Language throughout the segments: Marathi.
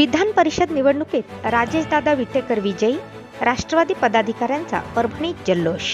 विधान परिषद निवडणुकीत राजेशदादा विटेकर विजयी राष्ट्रवादी पदाधिकाऱ्यांचा परभणीत जल्लोष.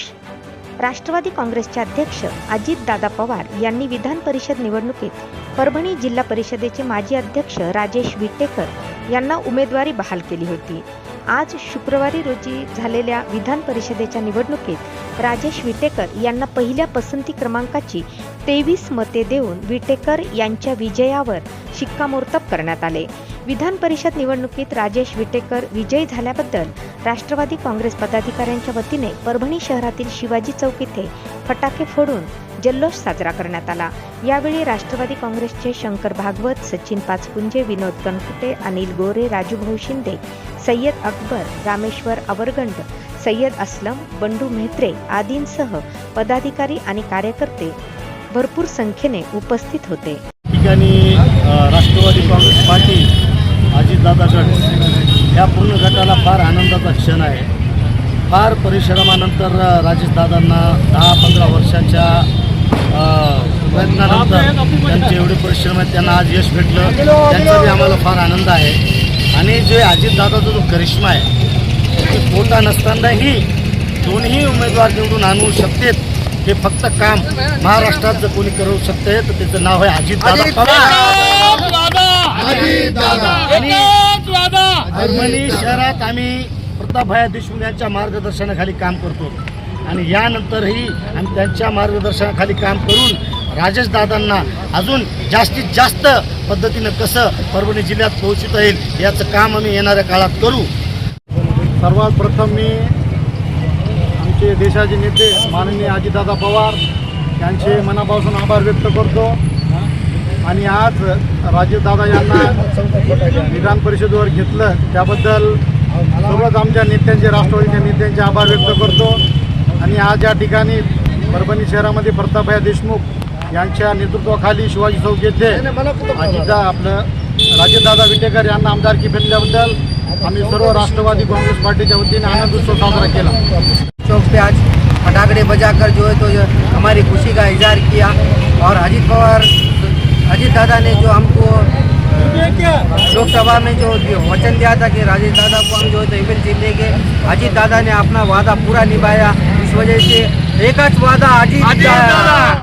राष्ट्रवादी काँग्रेसचे अध्यक्ष अजितदादा पवार यांनी विधान परिषद निवडणुकीत परभणी जिल्हा परिषदेचे माजी अध्यक्ष राजेश विटेकर यांना उमेदवारी बहाल केली होती. आज शुक्रवारी रोजी झालेल्या विधान परिषदेच्या निवडणुकीत राजेश विटेकर यांना पहिल्या पसंती क्रमांकाची तेवीस मते देऊन विटेकर यांच्या विजयावर शिक्कामोर्तब करण्यात आले. विधान परिषद निवडणुकीत राजेश विटेकर विजयी झाल्याबद्दल राष्ट्रवादी काँग्रेस पदाधिकाऱ्यांच्या वतीने परभणी शहरातील शिवाजी चौक इथे फटाके फोडून जल्लोष साजरा करण्यात आला. यावेळी राष्ट्रवादी काँग्रेसचे शंकर भागवत सचिन पाचपुंजे विनोद कनकुटे अनिल गोरे राजूभाऊ शिंदे सय्यद अकबर रामेश्वर अवरगंड सय्यद असलम बंडू मेहत्रे आदींसह पदाधिकारी आणि कार्यकर्ते भरपूर संख्येने उपस्थित होते. ठिकाणी राष्ट्रवादी काँग्रेस पार्टी अजितदादा गट या पूर्ण गटाला फार आनंदाचा क्षण आहे. फार परिश्रमानंतर राजेशदादांना दहा पंधरा वर्षाच्या प्रयत्नानंतर त्यांचे एवढे परिश्रम आहेत त्यांना आज यश भेटलं. त्यांचा बी आम्हाला फार आनंद आहे. आणि जे अजितदादाचा जो करिश्मा आहे ते पोटा नसतानाही दोन्ही उमेदवार निवडून आणू शकतेत हे फक्त काम महाराष्ट्रात जर कोणी करू शकते तर त्याचं नाव आहे अजितदादा आणि परभणी शहरात आम्ही प्रतापभाया देशमुख यांच्या मार्गदर्शनाखाली काम करतो. आणि यानंतरही आम्ही त्यांच्या मार्गदर्शनाखाली काम करून राजेश दादांना अजून जास्तीत जास्त पद्धतीनं कसं परभणी जिल्ह्यात पोहोचवता येईल याचं काम आम्ही येणाऱ्या काळात करू. सर्वात प्रथम मी आमचे देशाचे नेते माननीय अजितदादा पवार यांचे मनापासून आभार व्यक्त करतो. आणि आज राजीवदादा यांना विधान परिषदेवर घेतलं त्याबद्दल सर्वच आमच्या नेत्यांचे राष्ट्रवादीच्या नेत्यांचे आभार व्यक्त करतो. आणि आज या ठिकाणी परभणी शहरामध्ये प्रतापया देशमुख यांच्या नेतृत्वाखाली शिवाजी चौक येथे अजितदा आपलं राजेदादा विटेकर यांना आमदारकी भेटल्याबद्दल आम्ही सर्व राष्ट्रवादी काँग्रेस पार्टीच्या वतीने आनंद उत्सव साजरा केला. चौक पे आज पटाखे बजाकर जो है तो जो हमारी खुशी का इजहार किया और अजीत पवार अजीत दादा ने जो हमको लोकसभा में जो वचन दिया था कि राजेश दादा को हम जो है तो इवेंट जीतेंगे अजीत दादा ने अपना वादा पूरा निभाया इस वजह से एक वादा अजीत दादा